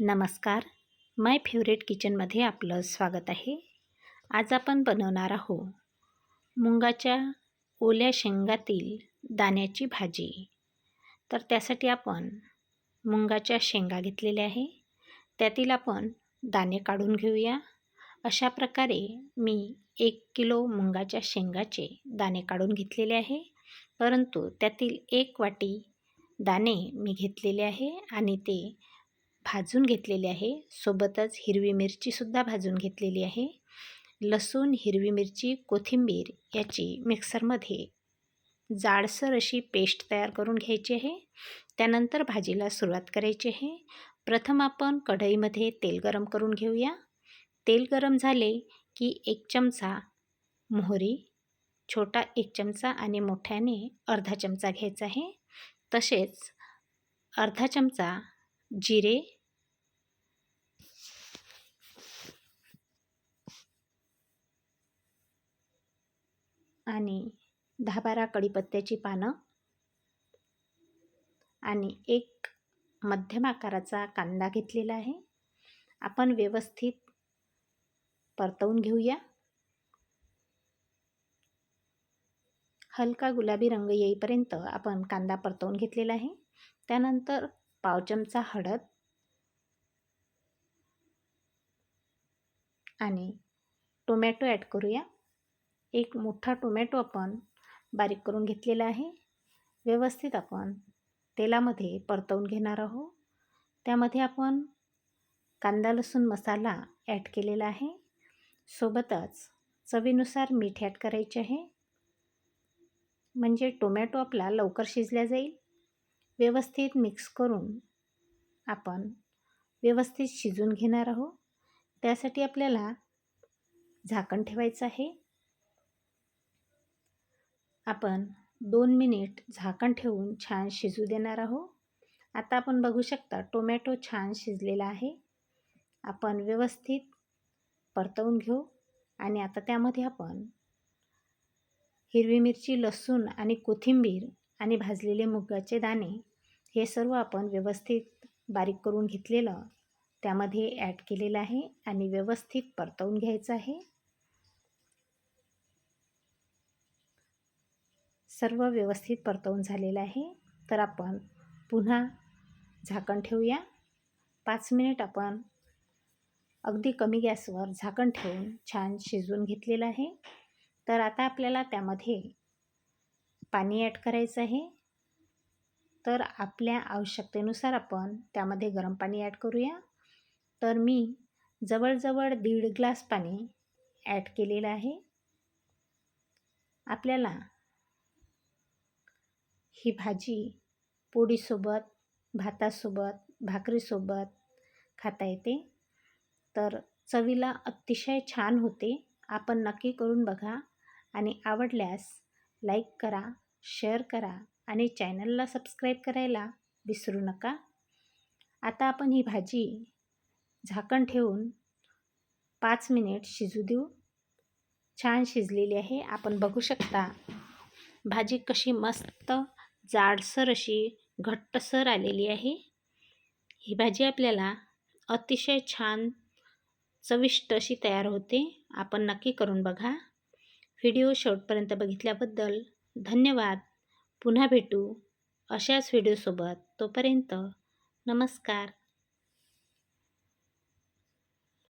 नमस्कार. माय फेवरेट किचनमध्ये आपलं स्वागत आहे. आज आपण बनवणार आहोत मुंगाच्या ओल्या शेंगातील दाण्याची भाजी. तर त्यासाठी आपण मुंगाच्या शेंगा घेतलेल्या आहे. त्यातील आपण दाणे काढून घेऊया. अशा प्रकारे मी एक किलो मुंगाच्या शेंगाचे दाणे काढून घेतलेले आहे. परंतु त्यातील एक वाटी दाणे मी घेतलेले आहे आणि ते भाजून घेतलेले आहे. सोबतच हिरवी मिरचीसुद्धा भाजून घेतलेली आहे. लसूण हिरवी मिरची कोथिंबीर याची मिक्सरमध्ये जाडसर अशी पेस्ट तयार करून घ्यायची आहे. त्यानंतर भाजीला सुरुवात करायची आहे. प्रथम आपण कढईमध्ये तेल गरम करून घेऊया. तेल गरम झाले की एक चमचा मोहरी छोटा एक चमचा आणि मोठ्याने अर्धा चमचा घ्यायचा आहे. तसेच अर्धा चमचा जिरे आणि दहा बारा कढीपत्त्याची पानं आणि एक मध्यम आकाराचा कांदा घेतलेला आहे. आपण व्यवस्थित परतवून घेऊया. हलका गुलाबी रंग येईपर्यंत आपण कांदा परतवून घेतलेला आहे. त्यानंतर पाव चमचा हळद आणि टोमॅटो ॲड करूया. एक मोठा टोमॅटो आपण बारीक करून घेतलेला आहे. व्यवस्थित आपण तेलामध्ये परतवून घेणार आहोत. त्यामध्ये आपण कांदा लसूण मसाला ॲड केलेला आहे. सोबतच चवीनुसार मीठ ॲड करायचे आहे. म्हणजे टोमॅटो आपला लवकर शिजल्या जाईल. व्यवस्थित मिक्स करून आपण व्यवस्थित शिजून घेणार आहोत. त्यासाठी आपल्याला झाकण ठेवायचं आहे. आपण दोन मिनिट झाकण ठेवून छान शिजू देणार आहोत आता आपण बघू शकता टोमॅटो छान शिजलेला आहे. आपण व्यवस्थित परतवून घेऊ आणि आता त्यामध्ये आपण हिरवी मिरची लसूण आणि कोथिंबीर आणि भाजलेले मुगाचे दाणे हे सर्व आपण व्यवस्थित बारीक करून घेतलेलं त्यामध्ये ॲड केलेलं आहे आणि व्यवस्थित परतवून घ्यायचं आहे. सर्व व्यवस्थित परतवून झालेलं आहे. तर आपण पुन्हा झाकण ठेवूया. पाच मिनिट आपण अगदी कमी गॅसवर झाकण ठेवून छान शिजवून घेतलेलं आहे. तर आता आपल्याला त्यामध्ये पाणी ॲड करायचं आहे. तर आपल्या आवश्यकतेनुसार आपण त्यामध्ये गरम पाणी ॲड करूया. तर मी जवळजवळ दीड ग्लास पाणी ॲड केलेलं आहे. आपल्याला ही भाजी पोळीसोबत भातासोबत भाकरीसोबत खाता येते. तर चवीला अतिशय छान होते. आपण नक्की करून बघा आणि आवडल्यास लाईक करा शेअर करा आणि चॅनलला सबस्क्राईब करायला विसरू नका. आता आपण ही भाजी झाकण ठेवून पाच मिनिट शिजू देऊ. छान शिजलेली आहे. आपण बघू शकता भाजी कशी मस्त जाडसर अशी घट्टसर आलेली आहे. ही भाजी आपल्याला अतिशय छान चविष्ट अशी तयार होते. आपण नक्की करून बघा. व्हिडिओ शेवटपर्यंत बघितल्याबद्दल धन्यवाद. पुन्हा भेटू अशाच व्हिडिओसोबत. तोपर्यंत नमस्कार.